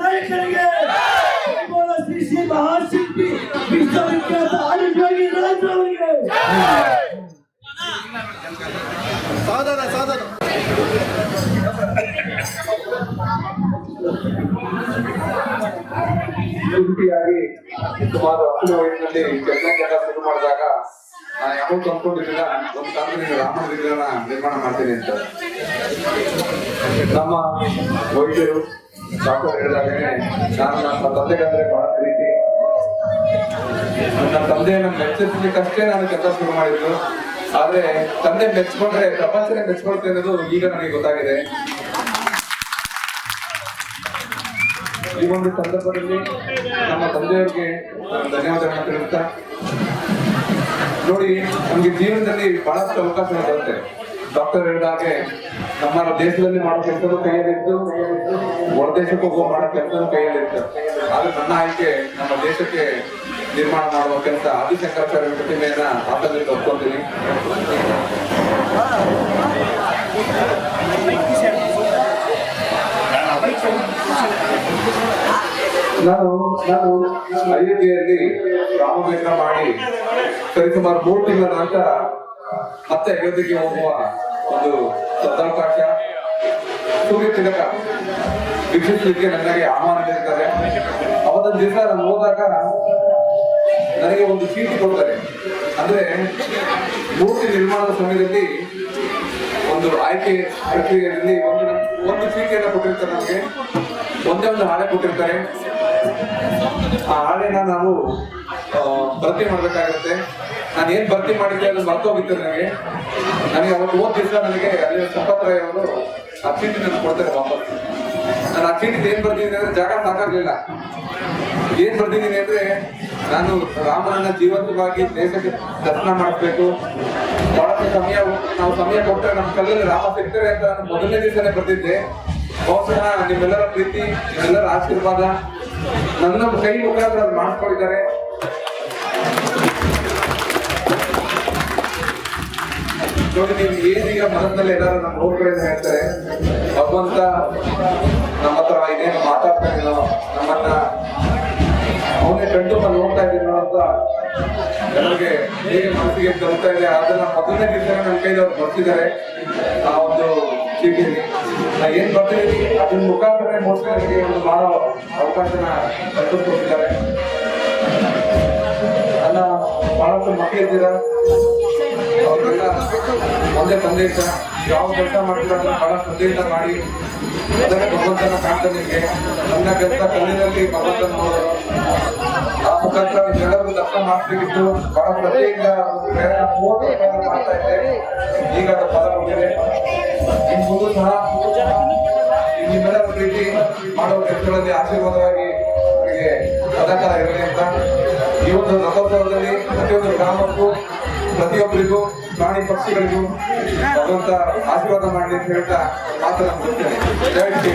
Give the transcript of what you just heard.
ನಾಯಕರಿಗೆ. ಸಾಧನ ಸಾಧನ. ಸುಮಾರು ಹತ್ತು ವಯಸ್ಸಿನಲ್ಲಿ ಚೆನ್ನಾಗಿ ಶುರು ಮಾಡಿದಾಗ ನಾನು ಯಾವತ್ತು ಅನ್ಕೊಂಡಿರ್ಲಿಲ್ಲ ಒಂದು ಕಾಲದಲ್ಲಿ ರಾಮ ವಿಗ್ರಹನ ನಿರ್ಮಾಣ ಮಾಡ್ತೀನಿ ಅಂತ. ನಮ್ಮ ವೈದ್ಯರು, ಡಾಕ್ಟರ್ ಹೇಳಿದಾಗನೇ ನಾನು ನಮ್ಮ ತಂದೆಗಾದ್ರೆ ಬಹಳ ಪ್ರೀತಿ. ನನ್ನ ತಂದೆಯನ್ನ ಮೆಚ್ಚಿಸ್ಲಿಕ್ಕಷ್ಟೇ ನಾನು ಕೆಲಸ ಶುರು ಮಾಡಿದ್ದು. ಆದ್ರೆ ತಂದೆ ಮೆಚ್ಕೊಂಡ್ರೆ, ಪ್ರಪಂಚನೇ ಮೆಚ್ಕೊಳ್ತೆ ಅನ್ನೋದು ಈಗ ನನಗೆ ಗೊತ್ತಾಗಿದೆ. ಈ ಒಂದು ಸಂದರ್ಭದಲ್ಲಿ ನಮ್ಮ ತಂದೆಯವರಿಗೆ ಧನ್ಯವಾದಗಳನ್ನ ತಿಳಿಸ್ತಾ ನೋಡಿ, ನಮ್ಗೆ ಜೀವನದಲ್ಲಿ ಬಹಳಷ್ಟು ಅವಕಾಶಗಳು ಬರುತ್ತೆ ಡಾಕ್ಟರ್ ಹೇಳಿದಾಗೆ ನಮ್ಮ ದೇಶದಲ್ಲಿ ಮಾಡೋ ಕೆಲಸನೂ ಕೈಯಲ್ಲಿತ್ತು ಹೊರ ದೇಶಕ್ಕೆ ಹೋಗೋ ಮಾಡೋ ಕೆಲಸನೂ ಕೈಯಲ್ಲಿತ್ತು ಆದ್ರೆ ನನ್ನ ಆಯ್ಕೆ, ನಮ್ಮ ದೇಶಕ್ಕೆ ನಿರ್ಮಾಣ ಮಾಡುವ ಕೆಲಸ ಆದಿಶಂಕರಾಚಾರ್ಯ ಪ್ರತಿಮೆಯನ್ನ ಆತಂಕದಿಂದ ಒಪ್ಕೊಂತೀನಿ ನಾನು ನಾನು ಅಯೋಧ್ಯೆಯಲ್ಲಿ ರಾಮವೇಂದ್ರ ಮಾಡಿ ಸರಿಸುಮಾರು ಮೂರು ತಿಂಗಳ ನಂತರ ಮತ್ತೆ ಅಯೋಧ್ಯೆಗೆ ಹೋಗುವ ಒಂದು ಸದಾವಕಾಶ ಸೂರ್ಯ ತಿಲಕ ವೀಕ್ಷಿಸಲಿಕ್ಕೆ ನನಗೆ ಆಹ್ವಾನ ನೀಡಿದ್ದಾರೆ ಅವತ್ತೊಂದು ದಿವಸ ನಾನು ಹೋದಾಗ ನನಗೆ ಒಂದು ಚೀಟಿ ಕೊಡ್ತಾರೆ. ಅಂದ್ರೆ ಮೂರ್ತಿ ನಿರ್ಮಾಣದ ಸಮಯದಲ್ಲಿ ಒಂದು ಆಯ್ಕೆ ಪ್ರಕ್ರಿಯೆಯಲ್ಲಿ ಒಂದು ಒಂದು ಚೀಟಿಯನ್ನು ಕೊಟ್ಟಿರ್ತಾರೆ ನಮಗೆ. ಒಂದೇ ಒಂದು ಹಾಳೆ ಕೊಟ್ಟಿರ್ತಾರೆ. ಆ ಹಾಳೆನ ನಾವು ಭರ್ತಿ ಮಾಡ್ಬೇಕಾಗುತ್ತೆ. ನಾನು ಏನ್ ಭರ್ತಿ ಮಾಡಿದ್ದೆ ಅದು ಮರ್ತೋಗಿತ್ತು ನನಗೆ. ನನಗೆ ಅವತ್ತು ಹೋದ ದಿವಸ ನನಗೆ ಅಲ್ಲಿ ಸಂಪತ್ರಾಯ್ ಅವರು ಆ ಚೀಟಿ ಕೊಡ್ತಾರೆ ವಾಪಸ್ ನಾನು ಆ ಚೀಟಿ ಏನ್ ಬರ್ತೀನಿ ಅಂದ್ರೆ ಜಾಗ ಸಾಕಾಗ್ಲಿಲ್ಲ. ಏನ್ ಬರ್ತಿದ್ದೀನಿ ಅಂದ್ರೆ ನಾನು ರಾಮನನ್ನ ಜೀವಂತವಾಗಿ ದೇಶಕ್ಕೆ ದರ್ಶನ ಮಾಡಿಸ್ಬೇಕು. ಬಹಳಷ್ಟು ಸಮಯ ನಾವು ಸಮಯ ಕೊಟ್ಟರೆ ನಮ್ಮ ಕಲ್ಲಲ್ಲಿ ರಾಮ ಸಿಗ್ತಾರೆ ಅಂತ ನಾನು ಮೊದಲನೇ ದಿವಸನೇ ಬರ್ತಿದ್ದೆ ಬಹುಶಃ ನಿಮ್ಮೆಲ್ಲರ ಪ್ರೀತಿ, ನಿಮ್ಮೆಲ್ಲರ ಆಶೀರ್ವಾದ ನನ್ನ ಕೈ ಮುಖಾಂತರ ಮಾಡ್ಕೊಂಡಿದ್ದಾರೆ. ನೋಡಿ, ನೀವು ಏನೀಗ ಮನಸ್ಸಿನಲ್ಲಿ ಏನಾದ್ರು ನಮ್ಮ ಹೋಗ್ಗಳಿಂದ ಹೇಳ್ತಾರೆ? ಭಗವಂತ ನಮ್ಮ ಹತ್ರ ಇದೇನು ಮಾತಾಡ್ತಾ ನಮ್ಮನ್ನ ಅವನೇ ಕಂಡು ಬಂದು ನೋಡ್ತಾ ಇದ್ದೀನೋ ಅಂತ ಎಲ್ಲರಿಗೆ ಹೇಗೆ ಮನಸ್ಸಿಗೆ ತರುತ್ತಾ ಇದೆ ಅದನ್ನ ಮೊದಲನೇ ದಿನ ನನ್ನ ಕೈಲಿ ಅವ್ರು ಬರ್ತಿದ್ದಾರೆ. ಆ ಒಂದು ಚೀಟಿಯಲ್ಲಿ ನಾ ಏನ್ ಬರ್ತಿದ್ದೀನಿ ಅದ್ರ ಮುಖಾಂತರ ಮೋಸ್ಟ್ಲಿ ಒಂದು ಮಾಡೋ ಅವಕಾಶನ ಕಲ್ಪಿಸ್ಕೊಟ್ಟಿದ್ದಾರೆ ನನ್ನ ಬಹಳಷ್ಟು ಮಕ್ಕಳಿದ್ದೀರಾ ಅವ್ರಿಗೆಲ್ಲ ಒಂದೇ ಇದ್ದ. ಯಾವ ಕೆಲಸ ಮಾಡ್ತೀರಾ ಬಹಳ ಶ್ರದ್ಧೆಯಿಂದ ಮಾಡಿ ಅದನ್ನೇ ಭಗವಂತನ ಕಾಣ್ತಾ ನಿಮಗೆ. ನನ್ನ ಕೆಲಸ ಕಲ್ಲಿನಲ್ಲಿ ಭಗವಂತನ ನೋಡೋದು. ಮುಖಾಂತರ ನಿಮ್ಮೆಲ್ಲರಿಗೂ ದರ್ಶನ ಮಾಡಿಸ್ಬೇಕಿತ್ತು. ಬಹಳ ಪ್ರತಿಯಿಂದ ಮಾಡ್ತಾ ಇದ್ದೆ ಈಗ ಅದು ಇನ್ನು ಮುಂದೆ ಸಹ ನಿಮ್ಮೆಲ್ಲರ ಪ್ರೀತಿ ಮಾಡುವ ವ್ಯಕ್ತಿಗಳಲ್ಲಿ ಆಶೀರ್ವಾದವಾಗಿ ಅವರಿಗೆ ಸದಾಕಾಲ ಇರಲಿ ಅಂತ. ಈ ಒಂದು ರಥೋತ್ಸವದಲ್ಲಿ ಪ್ರತಿಯೊಂದು ಗ್ರಾಮಕ್ಕೂ, ಪ್ರತಿಯೊಬ್ಬರಿಗೂ, ಪ್ರಾಣಿ ಪಕ್ಷಿಗಳಿಗೂ ಭಗವಂತ ಆಶೀರ್ವಾದ ಮಾಡಲಿ ಅಂತ ಹೇಳ್ತಾ ಮಾತನಾಡ್ತೇನೆ ಜಯ ಶ್ರೀ